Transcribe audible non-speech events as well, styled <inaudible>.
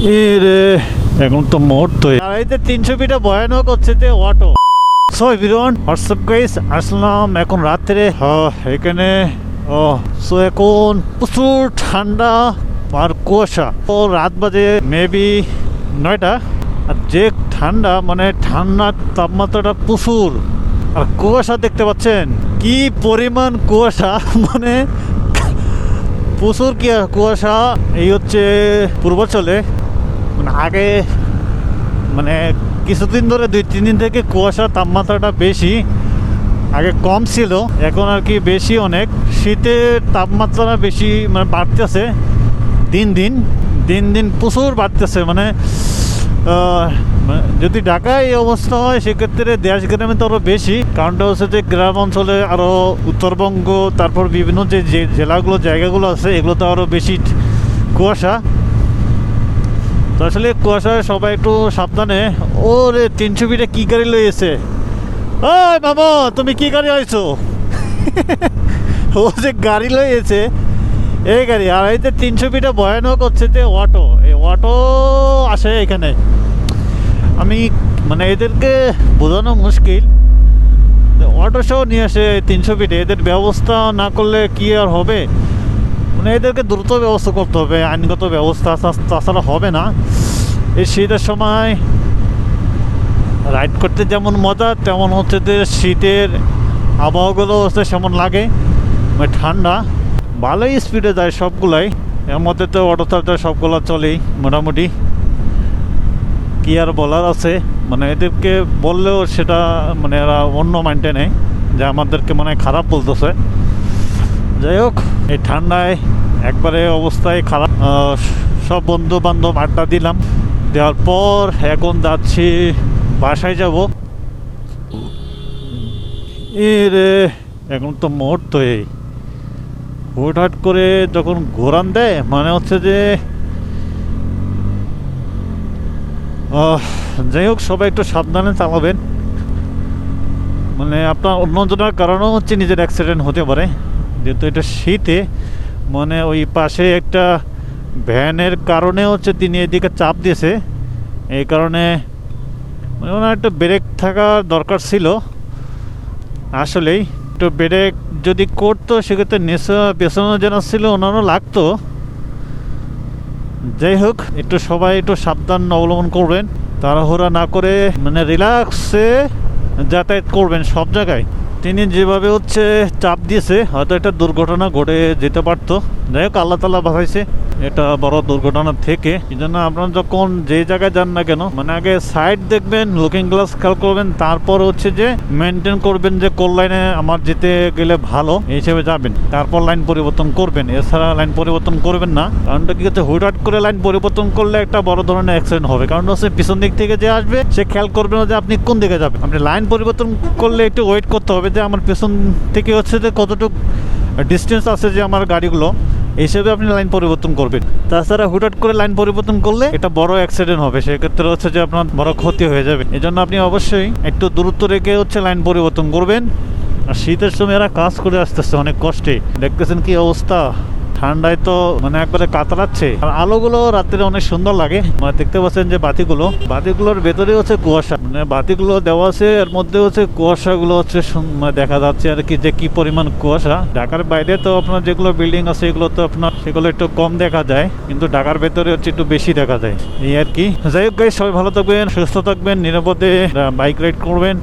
এ রে এখন তো মুহূর্ত আর এই যে তিনশো ফিটে ভয়ানক হচ্ছে যে auto so everyone WhatsApp guys আসলাম এখন রাত্রে। হ্যাঁ, এখানে ও সো এখন প্রচুর ঠান্ডা আর কুয়াশা। ও রাত বাজে মেবি নয়টা। আর যে ঠান্ডা মানে ঠান্ডার তাপমাত্রাটা প্রচুর। আর কুয়াশা দেখতে পাচ্ছেন? কি পরিমাণ কুয়াশা <laughs> মানে প্রচুর কি কুয়াশা। এই হচ্ছে পূর্বাচলে। মানে আগে মানে কিছুদিন ধরে দুই, তিন দিন থেকে কুয়াশা তাপমাত্রাটা বেশি, আগে কম ছিল, এখন আর কি বেশি অনেক। শীতের তাপমাত্রা বেশি মানে বাড়তেছে দিন দিন দিন দিন প্রচুর বাড়তেছে। মানে মানে যদি ঢাকায় এই অবস্থা হয়, সেক্ষেত্রে দেশ গ্রামে তো আরও বেশি। কারণটা হচ্ছে যে গ্রাম অঞ্চলে আরও উত্তরবঙ্গ, তারপর বিভিন্ন যে জেলাগুলো, জায়গাগুলো আছে এগুলো তো আরও বেশি কুয়াশা। আসলে কুয়াশায় সবাই একটু সাবধানে। ও রে তিনশো ফিটে কি গাড়ি লইয়েছে ওই মামা, তুমি কি গাড়ি আইছো? ও যে গাড়ি লইয়েছে এই গাড়ি, আর এই যে তিনশো ফিটে ভয়ানক হচ্ছে যে অটো এই অটো আসে এখানে। আমি মানে এদেরকে বোঝানো মুশকিল। অটো সহ নিয়ে আসে তিনশো ফিটে এদের ব্যবস্থা না করলে কি আর হবে? মানে এদেরকে দ্রুত ব্যবস্থা করতে হবে, আইনগত ব্যবস্থা তাছাড়া হবে না। এই শীতের সময় রাইড করতে যেমন মজা, তেমন হচ্ছে যে শীতের আবহাওয়াগুলো হচ্ছে সেমন লাগে মানে ঠান্ডা। ভালোই স্পিডে যায় সবগুলাই। এর মধ্যে তো অটো চার্জার সবগুলো চলেই মোটামুটি। কি আর বলার আছে? মানে এদেরকে বললেও সেটা মানে এরা অন্য মাইন্ডে নেয়, যে আমাদেরকে মানে খারাপ বলতেছে। যাই হোক, এই ঠান্ডায় একবারে অবস্থায় খারাপ। সব বন্ধু বান্ধব আড্ডা দিলাম। দেওয়ার পর এখন যাচ্ছি, বাসায় যাব। রে এখন তো মুহূর্ত এই। হুটহাট করে যখন ঘোরান দেয় মানে হচ্ছে যে যাই হোক, সবাই একটু সাবধানে চালাবেন। মানে আপনার অন্যজনের কারণেও হচ্ছে নিজের অ্যাক্সিডেন্ট হতে পারে। যেহেতু এটা শীতে মানে ওই পাশে একটা ভ্যানের কারণে হচ্ছে তিনি এদিকে চাপ দিয়েছে। এই কারণে মানে ওনার একটু ব্রেক থাকা দরকার ছিল আসলেই। একটু ব্রেক যদি করতো, সেক্ষেত্রে নেশা পেছনে যেন ছিল, ওনারও লাগতো। যাই হোক, একটু সবাই একটু সাবধান অবলম্বন করবেন, তাড়াহুড়া না করে মানে রিল্যাক্সে যাতায়াত করবেন সব জায়গায়। তিনি যেভাবে হচ্ছে চাপ দিয়েছে হয়তো একটা দুর্ঘটনা ঘটে যেতে পারতো। যাই হোক, আল্লাহ তাল্লাহ বাঁচাইছে এটা বড় দুর্ঘটনা থেকে। এই জন্য আপনারা যখন যে জায়গায় যান না কেন মানে আগে সাইড দেখবেন লুকিং গ্লাস খেয়াল করবেন, তারপর হচ্ছে যে মেনটেন করবেন যে কোন লাইনে আমার যেতে গেলে ভালো, এই হিসেবে যাবেন। তারপর লাইন পরিবর্তন করবেন। এছাড়া লাইন পরিবর্তন করবেন না। কারণটা কি হচ্ছে, হুটহাট করে লাইন পরিবর্তন করলে একটা বড় ধরনের অ্যাক্সিডেন্ট হবে। কারণ হচ্ছে পিছন দিক থেকে যে আসবে, সে খেয়াল করবে না যে আপনি কোন দিকে যাবেন। আপনি লাইন পরিবর্তন করলে একটু ওয়েট করতে হবে যে আমার পেছন থেকে হচ্ছে যে কতটুকু ডিস্টেন্স আছে যে আমার গাড়িগুলো। হিসেবে আপনি লাইন পরিবর্তন করবেন। তাছাড়া হুটহাট করে লাইন পরিবর্তন করলে এটা বড় অ্যাক্সিডেন্ট হবে। সেক্ষেত্রে হচ্ছে যে আপনার বড় ক্ষতি হয়ে যাবে। এই জন্য আপনি অবশ্যই একটু দূরত্ব রেখে হচ্ছে লাইন পরিবর্তন করবেন। আর শীতের সময় এরা কাজ করে আসতেছে অনেক কষ্টে। দেখতেছেন কি অবস্থা? ঠান্ডায় তো মানে একবারে কাতরাচ্ছে আর আলোগুলো রাত্রে অনেক সুন্দর লাগে। মানে দেখতে পাচ্ছেন যে বাতিগুলো। বাতিগুলোর ভেতরে হচ্ছে কুয়াশা। মানে বাতিগুলো দেওয়া আছে এর মধ্যে হচ্ছে কুয়াশাগুলো হচ্ছে মানে দেখা যাচ্ছে আর কি যে কি পরিমাণ কুয়াশা। ঢাকার বাইরে তো আপনার যেগুলো বিল্ডিং আছে এগুলো তো আপনার সেগুলো একটু কম দেখা যায়। কিন্তু ঢাকার ভেতরে হচ্ছে একটু বেশি দেখা যায়। এই আর কি। যাই হোক guys, সবাই ভালো থাকবেন সুস্থ থাকবেন নিরাপদে বাইক রাইড করবেন।